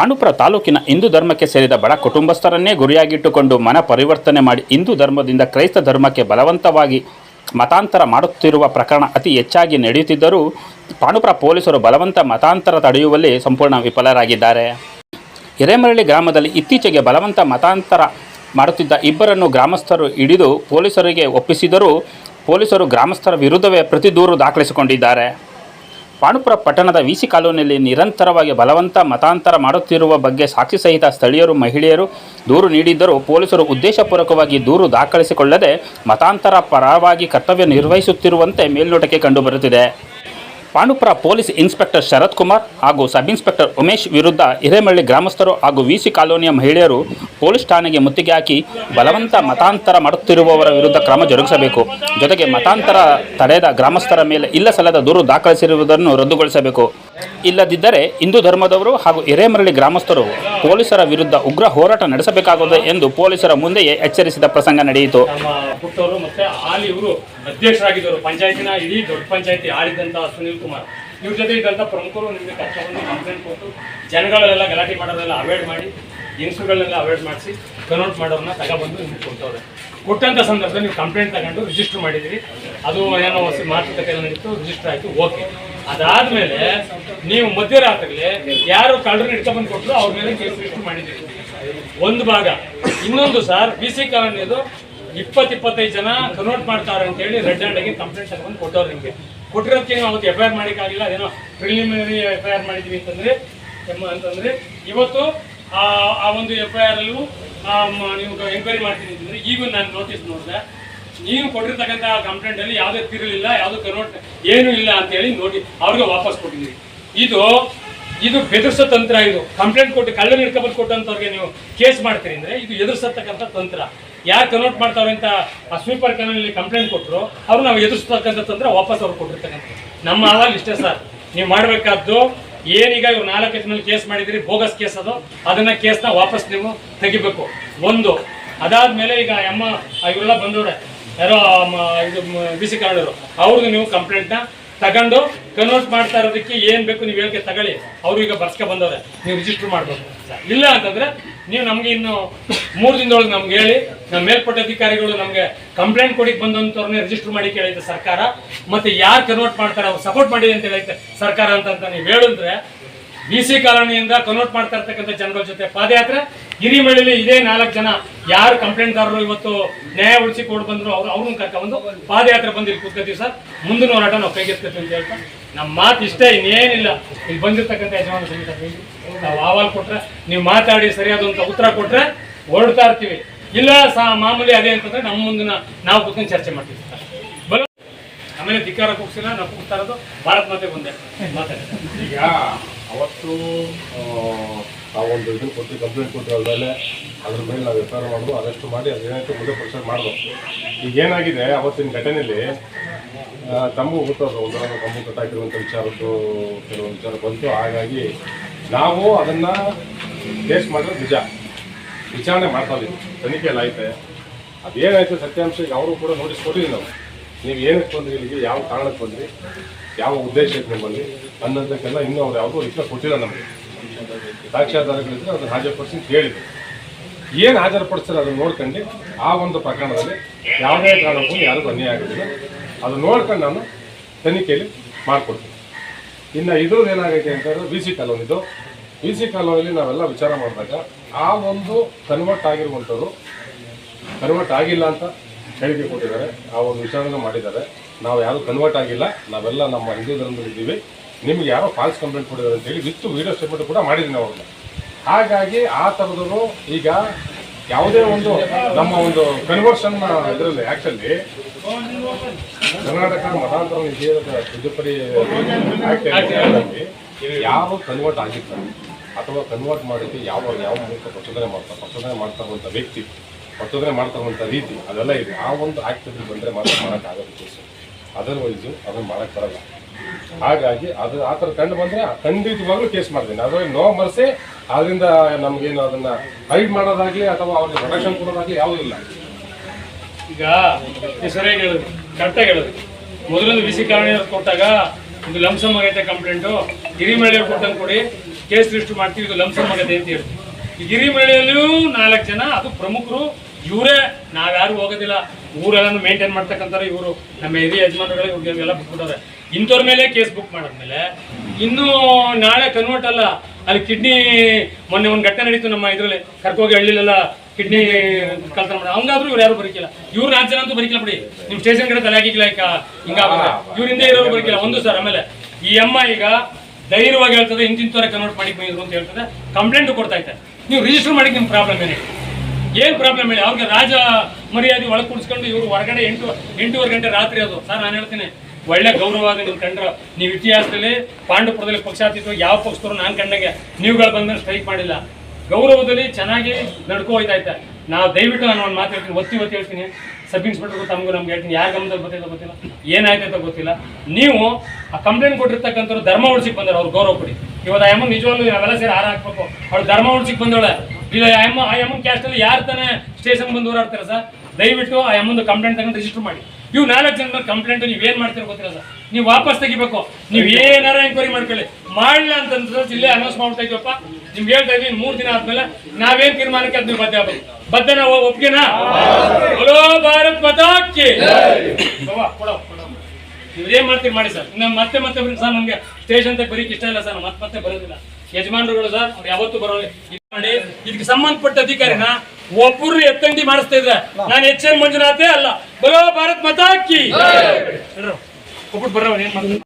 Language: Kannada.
ಪಾಂಡುಪುರ ತಾಲೂಕಿನ ಹಿಂದೂ ಧರ್ಮಕ್ಕೆ ಸೇರಿದ ಬಡ ಕುಟುಂಬಸ್ಥರನ್ನೇ ಗುರಿಯಾಗಿಟ್ಟುಕೊಂಡು ಮನ ಪರಿವರ್ತನೆ ಮಾಡಿ ಹಿಂದೂ ಧರ್ಮದಿಂದ ಕ್ರೈಸ್ತ ಧರ್ಮಕ್ಕೆ ಬಲವಂತವಾಗಿ ಮತಾಂತರ ಮಾಡುತ್ತಿರುವ ಪ್ರಕರಣ ಅತಿ ಹೆಚ್ಚಾಗಿ ನಡೆಯುತ್ತಿದ್ದರೂ ಪಾಂಡುಪುರ ಪೊಲೀಸರು ಬಲವಂತ ಮತಾಂತರ ತಡೆಯುವಲ್ಲಿ ಸಂಪೂರ್ಣ ವಿಫಲರಾಗಿದ್ದಾರೆ. ಹಿರೇಮರಳಿ ಗ್ರಾಮದಲ್ಲಿ ಇತ್ತೀಚೆಗೆ ಬಲವಂತ ಮತಾಂತರ ಮಾಡುತ್ತಿದ್ದ ಇಬ್ಬರನ್ನು ಗ್ರಾಮಸ್ಥರು ಹಿಡಿದು ಪೊಲೀಸರಿಗೆ ಒಪ್ಪಿಸಿದರೂ ಪೊಲೀಸರು ಗ್ರಾಮಸ್ಥರ ವಿರುದ್ಧವೇ ಪ್ರತಿ ದೂರು ದಾಖಲಿಸಿಕೊಂಡಿದ್ದಾರೆ. ಪಾಂಡುಪುರ ಪಟ್ಟಣದ ವಿಸಿ ಕಾಲೋನಿಯಲ್ಲಿ ನಿರಂತರವಾಗಿ ಬಲವಂತ ಮತಾಂತರ ಮಾಡುತ್ತಿರುವ ಬಗ್ಗೆ ಸಾಕ್ಷಿ ಸಹಿತ ಸ್ಥಳೀಯರು, ಮಹಿಳೆಯರು ದೂರು ನೀಡಿದ್ದರೂ ಪೊಲೀಸರು ಉದ್ದೇಶಪೂರ್ವಕವಾಗಿ ದೂರು ದಾಖಲಿಸಿಕೊಳ್ಳದೆ ಮತಾಂತರ ಪರವಾಗಿ ಕರ್ತವ್ಯ ನಿರ್ವಹಿಸುತ್ತಿರುವಂತೆ ಮೇಲ್ನೋಟಕ್ಕೆ ಕಂಡುಬರುತ್ತಿದೆ. ಪಾಂಡುಪುರ ಪೊಲೀಸ್ ಇನ್ಸ್ಪೆಕ್ಟರ್ ಶರತ್ ಕುಮಾರ್ ಹಾಗೂ ಸಬ್ ಇನ್ಸ್ಪೆಕ್ಟರ್ ಉಮೇಶ್ ವಿರುದ್ಧ ಹಿರೇಮಳ್ಳಿ ಗ್ರಾಮಸ್ಥರು ಹಾಗೂ ವಿಸಿ ಕಾಲೋನಿಯ ಮಹಿಳೆಯರು ಪೊಲೀಸ್ ಠಾಣೆಗೆ ಮುತ್ತಿಗೆ ಹಾಕಿ ಬಲವಂತ ಮತಾಂತರ ಮಾಡುತ್ತಿರುವವರ ವಿರುದ್ಧ ಕ್ರಮ ಜರುಗಿಸಬೇಕು. ಜೊತೆಗೆ ಮತಾಂತರ ತಡೆದ ಗ್ರಾಮಸ್ಥರ ಮೇಲೆ ಇಲ್ಲ ಸಲ್ಲದ ದೂರು ದಾಖಲಿಸಿರುವುದನ್ನು ರದ್ದುಗೊಳಿಸಬೇಕು. ಇಲ್ಲದಿದ್ದರೆ ಹಿಂದೂ ಧರ್ಮದವರು ಹಾಗೂ ಹಿರೇಮರಳಿ ಗ್ರಾಮಸ್ಥರು ಪೊಲೀಸರ ವಿರುದ್ಧ ಉಗ್ರ ಹೋರಾಟ ನಡೆಸಬೇಕಾಗುತ್ತದೆ ಎಂದು ಪೊಲೀಸರ ಮುಂದೆಯೇ ಎಚ್ಚರಿಸಿದ ಪ್ರಸಂಗ ನಡೆಯಿತು. ಪುಟ್ಟವರು ಮತ್ತೆ ಹಾಲಿ ಇವರು ಅಧ್ಯಕ್ಷರಾಗಿದ್ದರು ಪಂಚಾಯತಿನ ಇಡೀ ದೊಡ್ಡ ಪಂಚಾಯತಿ ಆಳಿದಂತ ಸುನೀಲ್ ಕುಮಾರ್. ಇವ್ರ ಜೊತೆ ಇದ್ದಂಥ ಪ್ರಮುಖರು ನಿಮಗೆ ಕಷ್ಟವನ್ನು ಕಂಪ್ಲೇಂಟ್ ಕೊಟ್ಟು ಜನಗಳೆಲ್ಲ ಗಲಾಟೆ ಮಾಡೋದೆಲ್ಲ ಅವಾಯ್ಡ್ ಮಾಡಿ ಹೆಂಗಸುಗಳನ್ನೆಲ್ಲ ಅವಾಯ್ಡ್ ಮಾಡಿಸಿ ಕನ್ವರ್ಟ್ ಮಾಡೋರನ್ನ ತಗೊಬಂದು ನಿಮ್ಗೆ ಕೊಟ್ಟವ್ರೆ ಕೊಟ್ಟಂಥ ಸಂದರ್ಭದಲ್ಲಿ ನೀವು ಕಂಪ್ಲೇಂಟ್ ತಗೊಂಡು ರಿಜಿಸ್ಟರ್ ಮಾಡಿದಿರಿ ಅದು ಏನೋ ಮಾತುಕತೆ ಎಲ್ಲ ನಡೀತು ರಿಜಿಸ್ಟರ್ ಆಯಿತು ಓಕೆ ಅದಾದ್ಮೇಲೆ ನೀವು ಮಧ್ಯರಾತ್ರಿ ಯಾರು ಕಳ್ಳರು ಇಟ್ಕೊಂಡ್ಬಂದು ಕೊಟ್ಟರು ಅವ್ರ ಮೇಲೆ ಕೇಸ್ ರಿಜಿಸ್ಟರ್ ಮಾಡಿದ್ದೀರಿ. ಒಂದು ಭಾಗ. ಇನ್ನೊಂದು ಸರ್ ಬಿ ಸಿ ಕಾಲೋನಿಯದು ಇಪ್ಪತ್ತು ಇಪ್ಪತ್ತೈದು ಜನ ಕನ್ವರ್ಟ್ ಮಾಡ್ತಾರೆ ಅಂತ ಹೇಳಿ ರೆಡ್ ಹ್ಯಾಂಡ್ ಆಗಿ ಕಂಪ್ಲೇಂಟ್ ತಗೊಂಡು ಕೊಟ್ಟವ್ರು ನಿಮಗೆ. ಕೊಟ್ಟಿರೋದಕ್ಕೆ ನೀವು ಅವತ್ತು ಎಫ್ ಐ ಆರ್ ಮಾಡಿಕ್ಕಾಗಿಲ್ಲ, ಅದೇನೋ ಪ್ರಿಲಿಮಿನರಿ ಎಫ್ ಐ ಆರ್ ಮಾಡಿದ್ವಿ ಅಂತಂದ್ರೆ ಎಮ್ಮ ಅಂತಂದ್ರೆ, ಇವತ್ತು ಆ ಒಂದು ಎಫ್ ಐ ಆರ್ ಅಲ್ಲೂ ನೀವು ಎಂಕ್ವೈರಿ ಮಾಡ್ತೀನಿ ಅಂತಂದ್ರೆ, ಈಗ ನಾನು ನೋಟಿಸ್ ನೋಡಿದೆ. ನೀವು ಕೊಟ್ಟಿರ್ತಕ್ಕಂಥ ಕಂಪ್ಲೇಂಟ್ ಅಲ್ಲಿ ಯಾವುದೇ ತಿರುಳಿಲ್ಲ ಯಾವುದು ಕನ್ವರ್ಟ್ ಏನೂ ಇಲ್ಲ ಅಂತ ಹೇಳಿ ನೋಡಿ, ಅವ್ರಿಗೆ ವಾಪಸ್ ಕೊಟ್ಟಿದ್ದೀರಿ. ಇದು ಇದು ಬೆದರಿಸೋ ತಂತ್ರ ಇದು. ಕಂಪ್ಲೇಂಟ್ ಕೊಟ್ಟು ಕಳ್ಳನ ಹಿಡ್ಕೊಂಬಂದು ಕೊಟ್ಟಂತವ್ರಿಗೆ ನೀವು ಕೇಸ್ ಮಾಡ್ತೀರಿ ಅಂದ್ರೆ ಇದು ಎದುರಿಸತಕ್ಕಂಥ ತಂತ್ರ. ಯಾರು ಕನ್ವರ್ಟ್ ಮಾಡ್ತಾವ್ರೆ ಅಂತ ಆ ಸ್ವೀಪರ್ ಕನಲ್ಲಿ ಕಂಪ್ಲೇಂಟ್ ಕೊಟ್ಟರು ಅವ್ರು ನಾವು ಎದುರಿಸ್ತಕ್ಕಂಥ ತಂತ್ರ ವಾಪಸ್ ಅವ್ರು ಕೊಟ್ಟಿರ್ತಕ್ಕಂಥ ನಮ್ಮ ಅಹವಾಲ್ ಇಷ್ಟೇ ಸರ್. ನೀವು ಮಾಡಬೇಕಾದ್ದು ಏನೀಗ ಇವ್ರು ನಾಲ್ಕು ಮೇಲೆ ಕೇಸ್ ಮಾಡಿದಿರಿ ಬೋಗಸ್ ಕೇಸ್ ಅದು, ಅದನ್ನ ಕೇಸ್ನ ವಾಪಸ್ ನೀವು ತೆಗಿಬೇಕು. ಒಂದು, ಅದಾದ್ಮೇಲೆ ಈಗ ಅಮ್ಮ ಇವರೆಲ್ಲ ಬಂದವ್ರೆ. ಯಾರೋ ಇದು ಬಿ ಸಿ ಕನ್ನಡರು ಅವ್ರಿಗೆ ನೀವು ಕಂಪ್ಲೇಂಟ್ನ ತಗೊಂಡು ಕನ್ವರ್ಟ್ ಮಾಡ್ತಾ ಇರೋದಕ್ಕೆ ಏನು ಬೇಕು ನೀವು ಹೇಳಿಕೆ ತಗೊಳ್ಳಿ. ಅವರು ಈಗ ಬರ್ಸ್ಕೊ ಬಂದವ್ರೆ. ನೀವು ರಿಜಿಸ್ಟರ್ ಮಾಡಬೇಕು. ಇಲ್ಲ ಅಂತಂದರೆ ನೀವು ನಮಗೆ ಇನ್ನು ಮೂರು ದಿನದೊಳಗೆ ನಮ್ಗೆ ಹೇಳಿ. ನಮ್ಮ ಮೇಲ್ಪಟ್ಟ ಅಧಿಕಾರಿಗಳು ನಮಗೆ ಕಂಪ್ಲೇಂಟ್ ಕೊಡಿಗೆ ಬಂದಂಥವ್ರನ್ನೇ ರಿಜಿಸ್ಟರ್ ಮಾಡಿ ಕೇಳೈತೆ ಸರ್ಕಾರ. ಮತ್ತು ಯಾರು ಕನ್ವರ್ಟ್ ಮಾಡ್ತಾರೆ ಅವ್ರು ಸಪೋರ್ಟ್ ಮಾಡಿ ಅಂತ ಹೇಳೈತೆ ಸರ್ಕಾರ ಅಂತಂತ ಅಂತ ನೀವು ಹೇಳಿದ್ರೆ ಬಿ ಸಿ ಕಾಲೋನಿಯಿಂದ ಕನ್ವರ್ಟ್ ಮಾಡ್ತಾ ಇರ್ತಕ್ಕಂಥ ಜನಗಳ ಜೊತೆ ಪಾದಯಾತ್ರೆ ಹಿರಿಮಳ್ಳಿಲಿ ಇದೇ ನಾಲ್ಕು ಜನ ಯಾರು ಕಂಪ್ಲೇಂಟ್ದಾರರು ಇವತ್ತು ನ್ಯಾಯ ಉಳಿಸಿ ಕೊಡ್ ಬಂದ್ರು ಅವ್ರು ಅವ್ರನ್ನ ಕರ್ಕೊಂಡ್ಬಂದು ಪಾದಯಾತ್ರೆ ಬಂದು ಇಲ್ಲಿ ಸರ್. ಮುಂದಿನ ಹೋರಾಟ ನಾವು ಅಂತ ಹೇಳ್ತಾ ನಮ್ಮ ಮಾತು ಇಷ್ಟೇ, ಇನ್ನೇನಿಲ್ಲ. ಇಲ್ಲಿ ಬಂದಿರ್ತಕ್ಕಂಥ ಯಜಮಾನ ನಾವು ಅಹವಾಲ್ ಕೊಟ್ರೆ, ನೀವು ಮಾತಾಡಿ ಸರಿಯಾದಂಥ ಉತ್ತರ ಕೊಟ್ರೆ ಹೊರಡ್ತಾ ಇರ್ತೀವಿ. ಇಲ್ಲ ಸಾ, ಮಾಮೂಲಿ ಅದೇ ಅಂತಂದ್ರೆ ನಮ್ಮ ಮುಂದಿನ ನಾವು ಕೂತ್ಕೊಂಡು ಚರ್ಚೆ ಮಾಡ್ತೀವಿ. ಸರ್ ಬಲ ಆಮೇಲೆ ಧಿಕ್ಕಾರ ಕೂಗ್ಸಿಲ್ಲ, ನಾವು ಕೂಗ್ತಾ ಇರೋದು ಭಾರತ್ ಮಾತೆ ಬಂದೆ ಮಾತಾಡಿ. ಈಗ ಅವತ್ತು ಆ, ಒಂದು ಇದನ್ನು ಕೊಟ್ಟು ಕಂಪ್ಲೇಂಟ್ ಕೊಟ್ಟು ಆದಮೇಲೆ ಅದ್ರ ಮೇಲೆ ನಾವು ಎಫ್ ಐ ಆರ್ ಮಾಡೋದು ಅರೆಸ್ಟ್ ಮಾಡಿ ಅದೇನಾಯಿತು ಮುಂದೆ ಪ್ರೊಸೆಸ್ ಮಾಡಬೇಕು ಈಗ ಏನಾಗಿದೆ ಅವತ್ತಿನ ಘಟನೆಯಲ್ಲಿ ತಮ್ಮ ಗೊತ್ತದು ಒಂದು ಕಂಬು ಕಟ್ಟಾಕಿರುವಂಥ ವಿಚಾರದ್ದು ಕೆಲವು ವಿಚಾರ ಬಂತು. ಹಾಗಾಗಿ ನಾವು ಅದನ್ನು ಕೇಸ್ ಮಾಡಿದ್ರೆ ನಿಜ. ವಿಚಾರಣೆ ಮಾಡ್ತಾ ಇದ್ದೀವಿ. ತನಿಖೆ ಎಲ್ಲ ಐತೆ. ಅದೇನಾಯಿತು ಸತ್ಯಾಂಶ ಈಗ ಅವರು ಕೂಡ ನೋಟಿಸ್ ಕೊಟ್ಟಿದ್ದೀವಿ ನಾವು. ನೀವು ಏನಕ್ಕೆ ಬಂದ್ರಿ ಇಲ್ಲಿಗೆ? ಯಾವ ಕಾರಣಕ್ಕೆ ಬಂದ್ರಿ? ಯಾವ ಉದ್ದೇಶಕ್ಕೆ ನೀವು ಬಂದ್ರಿ ಅನ್ನೋದಕ್ಕೆಲ್ಲ ಇನ್ನೂ ಅವ್ರು ಯಾವುದೂ ಉತ್ತರ ಕೊಟ್ಟಿಲ್ಲ ನಮಗೆ. ಸಾಕ್ಷ್ಯಾಧಾರಗಳಿದ್ರೆ ಅದನ್ನು ಹಾಜರುಪಡಿಸಿ ಕೇಳಿದ್ರು ಏನು ಹಾಜರುಪಡಿಸ್ತಾರೆ ಅದನ್ನು ನೋಡ್ಕೊಂಡು ಆ ಒಂದು ಪ್ರಕರಣದಲ್ಲಿ ಯಾವುದೇ ಕಾರಣಕ್ಕೂ ಯಾರು ಅನ್ಯಾಯ ಆಗೋದಿಲ್ಲ. ಅದು ನೋಡ್ಕೊಂಡು ನಾನು ತನಿಖೆಯಲ್ಲಿ ಮಾಡಿಕೊಡ್ತೀನಿ. ಇನ್ನು ಇದ್ರದ್ದು ಏನಾಗೈತೆ ಅಂತಂದ್ರೆ ವಿ ಸಿ ಕಾಲೋನಿದು. ವಿ ಸಿ ಕಾಲೋನಿಯಲ್ಲಿ ನಾವೆಲ್ಲ ವಿಚಾರ ಮಾಡಿದಾಗ ಆ ಒಂದು ಕನ್ವರ್ಟ್ ಆಗಿರುವಂಥದ್ದು ಕನ್ವರ್ಟ್ ಆಗಿಲ್ಲ ಅಂತ ಹೇಳಿಕೆ ಕೊಟ್ಟಿದ್ದಾರೆ. ಆ ಒಂದು ವಿಚಾರಣೆ ಮಾಡಿದ್ದಾರೆ. ನಾವು ಯಾರು ಕನ್ವರ್ಟ್ ಆಗಿಲ್ಲ. ನಾವೆಲ್ಲ ನಮ್ಮ ಹಿಂದೂ ಧರ್ಮದಲ್ಲಿ ಇದ್ದೀವಿ ನಿಮ್ಗೆ ಯಾರೋ ಫಾಲ್ಸ್ ಕಂಪ್ಲೇಂಟ್ ಕೊಟ್ಟಿದ್ದಾರೆ ಅಂತ ಹೇಳಿ ವಿತ್ತು ವಿಡಿಯೋ ಸ್ಟೇಟ್ಮೆಂಟ್ ಕೂಡ ಮಾಡಿದ್ದೀನಿ ಅವ್ರನ್ನ. ಹಾಗಾಗಿ ಆ ಥರದವರು ಈಗ ಯಾವುದೇ ಒಂದು ನಮ್ಮ ಒಂದು ಕನ್ವರ್ಷನ್ ಇದರಲ್ಲಿ ಆ್ಯಕ್ಚುಲಿ ಕರ್ನಾಟಕ ಮತಾಂತರ ತಿದ್ದುಪಡಿ ಯಾರು ಕನ್ವರ್ಟ್ ಆಗಿರ್ತಾರೆ ಅಥವಾ ಕನ್ವರ್ಟ್ ಮಾಡಿದ್ದು ಯಾವ ಯಾವ ಮೂಲಕ ಪ್ರಚೋದನೆ ಮಾಡ್ತಾರೆ ಪ್ರಚೋದನೆ ಮಾಡ್ತಕ್ಕಂಥ ವ್ಯಕ್ತಿ, ಪ್ರಚೋದನೆ ಮಾಡ್ತಕ್ಕಂಥ ರೀತಿ ಅದೆಲ್ಲ ಇದೆ. ಆ ಒಂದು ಆ್ಯಕ್ಟ್ ಬಂದರೆ ಮಾತ್ರ ಮಾಡೋಕ್ಕಾಗೋದು ಅದರ್ವೈಸು ಅದನ್ನು ಮಾಡೋಕ್ಕೆ ಬರಲ್ಲ. ಹಾಗಾಗಿ ಅದು ಆ ಥರ ಕಂಡು ಬಂದರೆ ಖಂಡಿತವಾಗ್ಲೂ ಕೇಸ್ ಮಾಡ್ತೀನಿ. ಅದರಲ್ಲಿ ನೋ ಮರೆಸಿ ಅದರಿಂದ ನಮಗೇನು ಅದನ್ನು ಹೈಡ್ ಮಾಡೋದಾಗಲಿ ಅಥವಾ ಅವ್ರಿಗೆ ಪ್ರೊಟೆಕ್ಷನ್ ಕೊಡೋದಾಗಲಿ ಯಾವುದೂ ಇಲ್ಲ. ಈಗ ಸರಿಯಾಗಿ ಹೇಳಿದ್ರು ಕರೆಕ್ಟಾಗಿ ಹೇಳಿದ್ರು ಮೊದಲೊಂದು ಬಿಸಿ ಕಾರಣ ಕೊಟ್ಟಾಗ ಇದು ಲಂಸಮ್ ಆಗೈತೆ ಕಂಪ್ಲೇಂಟು ಹಿರಿಮೇಳಿಯವ್ರು ಕೊಟ್ಟಂಗೆ ಕೊಡಿ. ಕೇಸ್ ರಿಜಿಸ್ಟರ್ ಮಾಡ್ತೀವಿ, ಇದು ಲಂಸಮ್ ಆಗೈತೆ ಅಂತ ಹೇಳ್ತೀವಿ ಗಿರಿಮಳೆಯಲ್ಲೂ ನಾಲ್ಕು ಜನ, ಅದು ಪ್ರಮುಖರು, ಇವರೇ. ನಾವ್ಯಾರು ಹೋಗೋದಿಲ್ಲ. ಊರೆಲ್ಲ ಮೇಂಟೈನ್ ಮಾಡ್ತಕ್ಕಂಥವ್ರು ಇವರು. ನಮ್ಮ ಹಿರಿಯ ಯಜಮಾನರುಗಳು, ಇವ್ರಿಗೆಲ್ಲ ಬಿಟ್ಬಿಟ್ಟವ್ರೆ. ಇಂಥವ್ರ ಮೇಲೆ ಕೇಸ್ ಬುಕ್ ಮಾಡಿದ್ಮೇಲೆ, ಇನ್ನು ನಾಳೆ ಕನ್ವರ್ಟ್ ಅಲ್ಲ, ಅಲ್ಲಿ ಕಿಡ್ನಿ ಮೊನ್ನೆ ಒಂದು ಘಟನೆ ನಡೀತು ನಮ್ಮ ಇದರಲ್ಲಿ, ಕರ್ಕೋಗಿ ಹಳ್ಳಿಲೆಲ್ಲ ಕಿಡ್ನಿ ಕಲ್ತನ ಮಾಡಿ, ಹಂಗಾದ್ರೂ ಇವ್ರು ಯಾರು ಬರೀಕಿಲ್ಲ. ಇವ್ರ ನಾಲ್ಕು ಜನ ಅಂತೂ ಬರೀಕಿಲ್ಲ ಬಿಡಿ. ನಿಮ್ ಸ್ಟೇಷನ್ ಕಡೆ ತಲೆ ಹಾಕಿಲ್ಲ ಈಗ ಹಿಂಗಾಗುತ್ತೆ ಇವ್ರಿಂದ ಇರೋರು ಬರೀಕಿಲ್ಲ, ಒಂದು ಸರ್ ಆಮೇಲೆ. ಈ ಅಮ್ಮ ಈಗ ಧೈರ್ಯವಾಗಿ ಹೇಳ್ತದೆ, ಇಂತಿಂತವರೆ ಕನ್ವರ್ಟ್ ಮಾಡಿ ಬಂದಿದ್ರು ಅಂತ ಹೇಳ್ತದೆ ಕಂಪ್ಲೇಂಟ್ ಕೊಡ್ತಾ ಇದ್ದಾರೆ ನೀವು ರಿಜಿಸ್ಟರ್ ಮಾಡಿ ನಿಮ್ ಪ್ರಾಬ್ಲಮ್ ಏನಿದೆ ಏನ್ ಪ್ರಾಬ್ಲಮ್ ಹೇಳಿ ಅವ್ರಿಗೆ ರಾಜ ಮರ್ಯಾದೆ ಒಳಗೆ ಕುಡಿಸ್ಕೊಂಡು ಇವ್ರು ಹೊರಗಡೆ ಎಂಟು, ಎಂಟೂವರೆ ಗಂಟೆ ರಾತ್ರಿ ಅದು. ಸರ್, ನಾನು ಹೇಳ್ತೀನಿ. ಒಳ್ಳೆ ಗೌರವ ನಿಮ್ ಕಂಡ್ರ ನೀವು ಇತಿಹಾಸದಲ್ಲಿ ಪಾಂಡುಪುರದಲ್ಲಿ ಪಕ್ಷಾತೀತವಾಗಿ ಯಾವ ಪಕ್ಷದವರು ನಾನು ಕಂಡಂಗೆ ನೀವುಗಳು ಬಂದ್ರೆ ಸ್ಟ್ರೈಕ್ ಮಾಡಿಲ್ಲ. ಗೌರವದಲ್ಲಿ ಚೆನ್ನಾಗಿ ನಡ್ಕೋ ಹೋಯ್ತಾ ಇದ್ದೆ ನಾವು ದಯವಿಟ್ಟು ನಾನು ಒಂದು ಮಾತು ಹೇಳ್ತೀನಿ, ಒತ್ತಿ ಒತ್ತಿ ಹೇಳ್ತೀನಿ. ಸಬ್ ಇನ್ಸ್ಪೆಕ್ಟರ್ಗೂ ತಮಗೂ ನಮ್ಗೆ ಹೇಳ್ತೀನಿ, ಯಾರ ಗಮನದಲ್ಲಿ ಗೊತ್ತಿಲ್ಲ ಗೊತ್ತಿಲ್ಲ. ಏನಾಯ್ತು ಗೊತ್ತಿಲ್ಲ. ನೀವು ಆ ಕಂಪ್ಲೇಂಟ್ ಕೊಟ್ಟಿರ್ತಕ್ಕಂಥವ್ರು ಧರ್ಮ ಉಳಿಸಿಕ್ ಬಂದಾರೆ ಅವ್ರು ಗೌರವ ಕೊಡಿ. ಇವತ್ತು ಆಯಮ್ಮ ನಿಜವಾಗ್ಲೂ ನಾವೆಲ್ಲ ಸೇರಿ ಹಾರ ಹಾಕ್ಬೇಕು. ಅವ್ಳು ಧರ್ಮ ಉಳಿಸಿಕ್ ಬಂದವಳೆ. ಇಲ್ಲ ಆಯಮ್ಮ ಆಯಮ್ಮ ಕ್ಯಾಸ್ಟಲ್ಲಿ ಯಾರು ತಾನೇ ಸ್ಟೇಷನ್ ಬಂದು ಓಡಾಡ್ತಾರೆ ಸರ್? ದಯವಿಟ್ಟು ಆ ಅಮ್ಮಂದು ಕಂಪ್ಲೇಂಟ್ ತಗೊಂಡು ರಿಜಿಸ್ಟರ್ ಮಾಡಿ. ನೀವು ನಾಲ್ಕು ಜನ ಕಂಪ್ಲೇಂಟ್ ನೀವು ಏನ್ ಮಾಡ್ತೀರೋ ಗೊತ್ತಿರಲ್ಲ. ಸರ್ ನೀವು ವಾಪಸ್ ತೆಗಿಬೇಕು. ನೀವು ಏನಾರ ಎಂಕ್ವೈರಿ ಮಾಡ್ಕೊಳ್ಳಿ. ಮಾಡಲಿಲ್ಲ ಅಂತಂದ್ರೆ ಇಲ್ಲೇ ಅನೌನ್ಸ್ ಮಾಡ್ತಾ ಇದ್ವಪ್ಪ. ನಿಮ್ಗೆ ಹೇಳ್ತಾ ಇದೀವಿ ಮೂರ್ ದಿನ ಆದ್ಮೇಲೆ ನಾವೇನ್ ತೀರ್ಮಾನಕ್ಕೆ ಅದ್ ನೀವು ಬದ್ಧ ಆಗ್ಬೇಕು. ಬದ್ಧ ನಾವು ಒಪ್ಗೆನಾ? ಬಲೋ ಭಾರತ್ ಮತಾಕ್ಕೆ ನೀವು ಏನ್ ಮಾಡ್ತೀರಿ ಮಾಡಿ ಸರ್. ನಮ್ಮ ಮತ್ತೆ ಮತ್ತೆ ಸರ್ ನಮ್ಗೆ ಸ್ಟೇಷನ್ ತಗ ಬರೀಕ್ ಇಷ್ಟ ಇಲ್ಲ ಸರ್. ಮತ್ತೆ ಮತ್ತೆ ಬರೋದಿಲ್ಲ. ಯಜಮಾನರುಗಳು ಸರ್ ಅವ್ರು ಯಾವತ್ತೂ ಬರೋಲ್ಲ ಮಾಡಿ. ಇದಕ್ಕೆ ಸಂಬಂಧಪಟ್ಟ ಅಧಿಕಾರಿನ ಒಬ್ಬರು ಎತ್ತಂಡಿ ಮಾಡಿಸ್ತಾ ಇದ್ರೆ ನಾನು ಎಚ್ ಎನ್ ಮಂಜುನಾಥೇ ಅಲ್ಲ. ಬಲೋ ಭಾರತ್ ಮತಾಕಿ ಒಬ್ಬರು ಬರೋ ಏನ್ ಮಾಡ್ತಾರೆ?